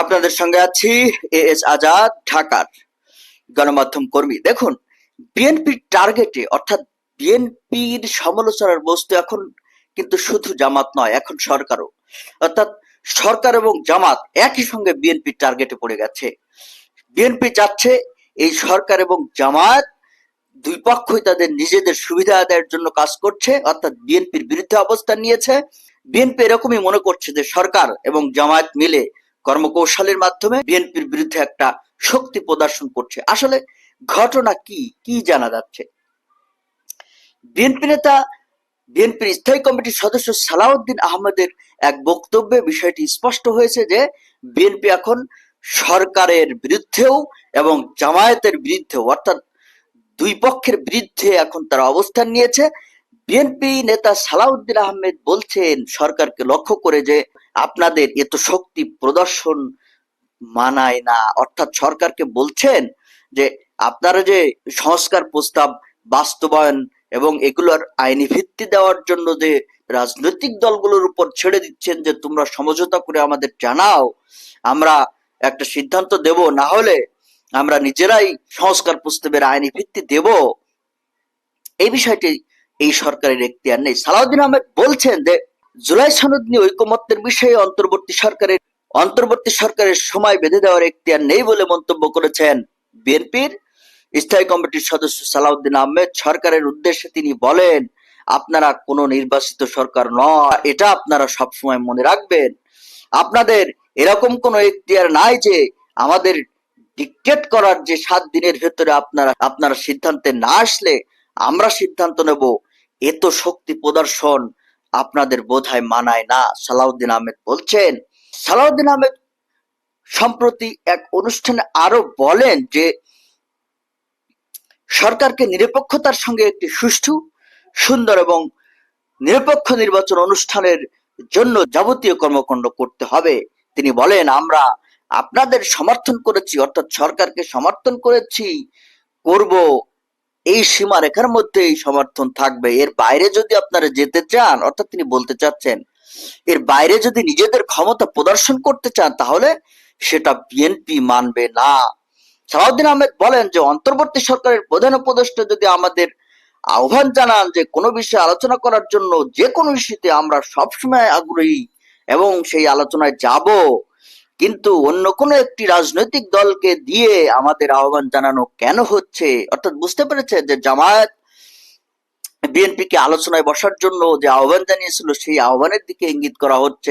আপনাদের সঙ্গে আছি, এ এস আজাদ, ঢাকার গণমাধ্যম কর্মী। দেখুন বিএনপির টার্গেটে অর্থাৎ বিএনপির সমালোচনার বস্তু এখন কিন্তু শুধু জামাত নয়, এখন সরকারও। অর্থাৎ সরকার এবং জামাত একই সঙ্গে বিএনপির টার্গেটে পড়ে গেছে। বিএনপি চাচ্ছে এই সরকার এবং জামাত দুই পক্ষই তাদের নিজেদের সুবিধা আদায়ের জন্য কাজ করছে, অর্থাৎ বিএনপির বিরুদ্ধে অবস্থান নিয়েছে। বিএনপি এরকমই মনে করছে যে সরকার এবং জামায়াত মিলে কর্মকৌশলের মাধ্যমে বিএনপির বিরুদ্ধে একটা শক্তি প্রদর্শন করছে। আসলে ঘটনা কি? কি জানা যাচ্ছে? বিএনপি নেতা, বিএনপির স্থায়ী কমিটির সদস্য সালাউদ্দিন আহমেদের এক বক্তব্যে বিষয়টি স্পষ্ট হয়েছে যে, বিএনপি এখন সরকারের বিরুদ্ধেও এবং জামায়াতের বিরুদ্ধেও, অর্থাৎ দুই পক্ষের বিরুদ্ধে এখন তারা অবস্থান নিয়েছে। বিএনপি নেতা সালাউদ্দিন আহমেদ বলছেন, সরকারকে লক্ষ্য করে যে আপনাদের এত শক্তি প্রদর্শন মানায় না। অর্থাৎ সরকারকে বলছেন যে, আপনারা যে সংস্কার প্রস্তাব, বাস্তবায়ন এবং এগুলোর আইনি ভিত্তি দেওয়ার জন্য যে রাজনৈতিক দলগুলোর উপর ছেড়ে দিচ্ছেন যে, তোমরা সমঝোতা করে আমাদের জানাও, আমরা একটা সিদ্ধান্ত দেব, না হলে আমরা নিজেরাই সংস্কার প্রস্তাবের আইনি ভিত্তি দেব। এই বিষয়টি এই সরকারের এখতিয়ার নেই। সালাউদ্দিন আহমেদ বলছেন যে জুলাই সনদ নিয়ে ঐকমত্যের বিষয়ে অন্তর্বর্তী সরকারের অন্তর্বর্তী সরকারের সময় বেঁধে দেওয়ার এখতিয়ার নেই বলে মন্তব্য করেছেন বিএনপির স্থায়ী কমিটির সদস্য সালাউদ্দিন আহমেদ। সরকারের উদ্দেশ্যে তিনি বলেন, আপনারা কোনো নির্বাচিত সরকার নয়। এটা আপনারা সবসময় মনে রাখবেন। আপনাদের এরকম কোনো এখতিয়ার নাই যে আমাদের ডিকটেট করার যে সাত দিনের ভেতরে আপনারা আপনারা সিদ্ধান্তে না আসলে আমরা সিদ্ধান্ত নেব। এত শক্তি প্রদর্শন আপনাদের বোধহয় মানায় না, সালাউদ্দিন আহমেদ বলছেন। সালাউদ্দিন আহমেদ সম্প্রতি এক অনুষ্ঠানে আরও বলেন যে, সরকারকে নিরপেক্ষতার সঙ্গে একটি সুষ্ঠু, সুন্দর এবং নিরপেক্ষ নির্বাচন অনুষ্ঠানের জন্য যাবতীয় কর্মকাণ্ড করতে হবে। তিনি বলেন, আমরা আপনাদের সমর্থন করেছি, অর্থাৎ সরকারকে সমর্থন করেছি, করব এই সীমা রেখার মধ্যে এই সমর্থন থাকবে। এর বাইরে যদি আপনারা যেতে চান, অর্থাৎ তিনি বলতে চাচ্ছেন, এর বাইরে যদি নিজেদের ক্ষমতা প্রদর্শন করতে চান, তাহলে সেটা বিএনপি মানবে না। সালাউদ্দিন আহমেদ বলেন যে, অন্তর্বর্তী সরকারের প্রধান উপদেষ্টা যদি আমাদের আহ্বান জানান যে, কোনো বিষয়ে আলোচনা করার জন্য যে কোনো ইস্যুতে আমরা সবসময় আগ্রহী এবং সেই আলোচনায় যাব কিন্তু অন্য কোনো একটি রাজনৈতিক দলকে দিয়ে আমাদের আহ্বান জানানো কেন হচ্ছে? অর্থাৎ বুঝতে পেরেছে যে জামায়াত বিএনপিকে আলোচনায় বসার জন্য যে আহ্বান জানিয়েছিল, সেই আহ্বানের দিকে ইঙ্গিত করা হচ্ছে।